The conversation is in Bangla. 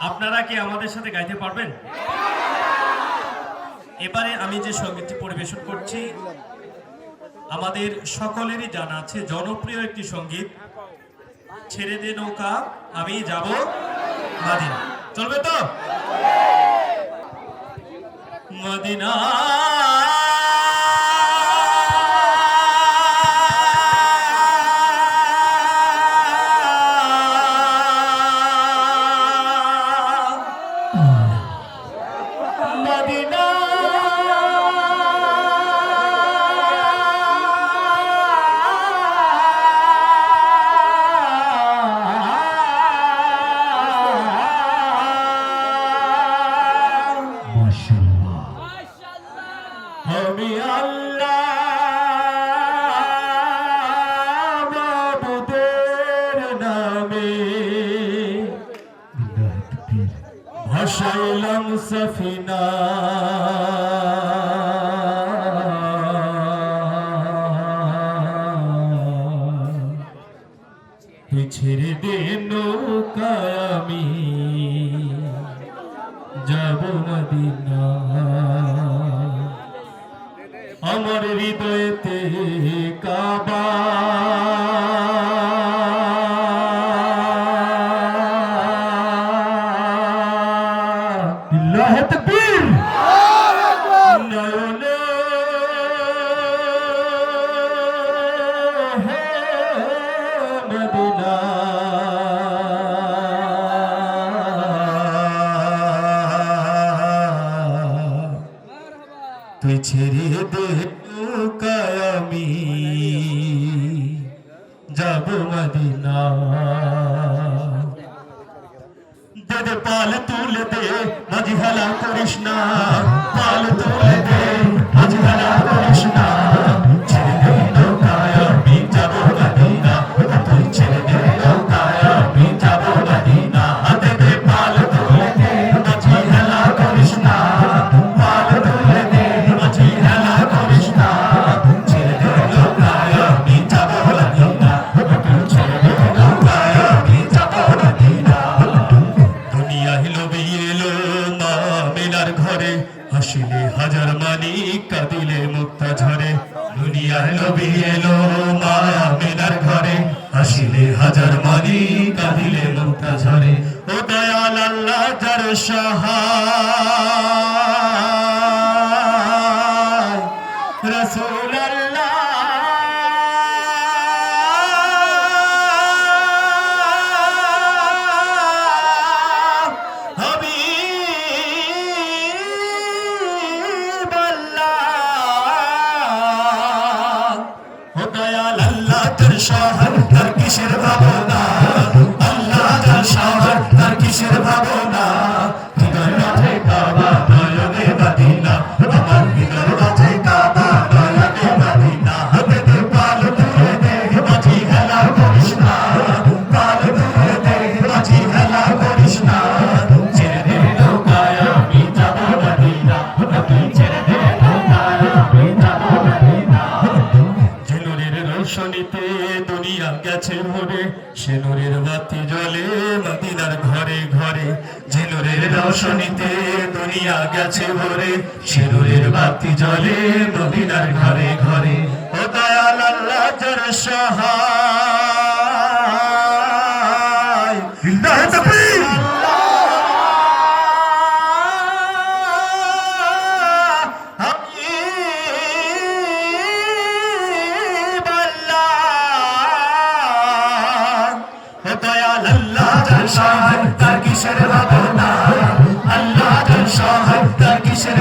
আপনারা কি আমাদের সাথে গাইতে পারবেন? এবারে আমি যে সঙ্গীতটি পরিবেশন করছি, আমাদের সকলেরই জানা আছে, জনপ্রিয় একটি সংগীত। ছেড়ে দে নৌকা, আমি যাব মাদিনা। চলবে তো? মদিনা। আমি আল্লাহ মাবুদের নামে ভাসাইলাম সফিনা যাব মদিনা আমার হৃদয়েতে ছেড়ে দে আমি যাব মদিনা দেদে পাল তুলে দে মাঝি হেলা করিস না। হাসিলে হাজার মানি কাদিলে মুক্তা ঝরে। দুনিয়ার নবী এলো মা মেনার ঘরে। হাসিলে হাজার মানি কাদিলে মুক্তা ঝরে। ও দয়াল আল্লাহ যার সহায় শহর কিসের ভাবনা মদিনার ঘরে ঘরে ঝিনুরের রোশনীতে দুনিয়া গেছে ভরে। ঝিলুরের বাতি জলে নবীনার ঘরে ঘরে। ও দয়াল আল্লাহ সহায় দয়াল আল্লাহ জলসা হয় তার কিসের ভাবনা? আল্লাহ জলসা হয় তার কিসের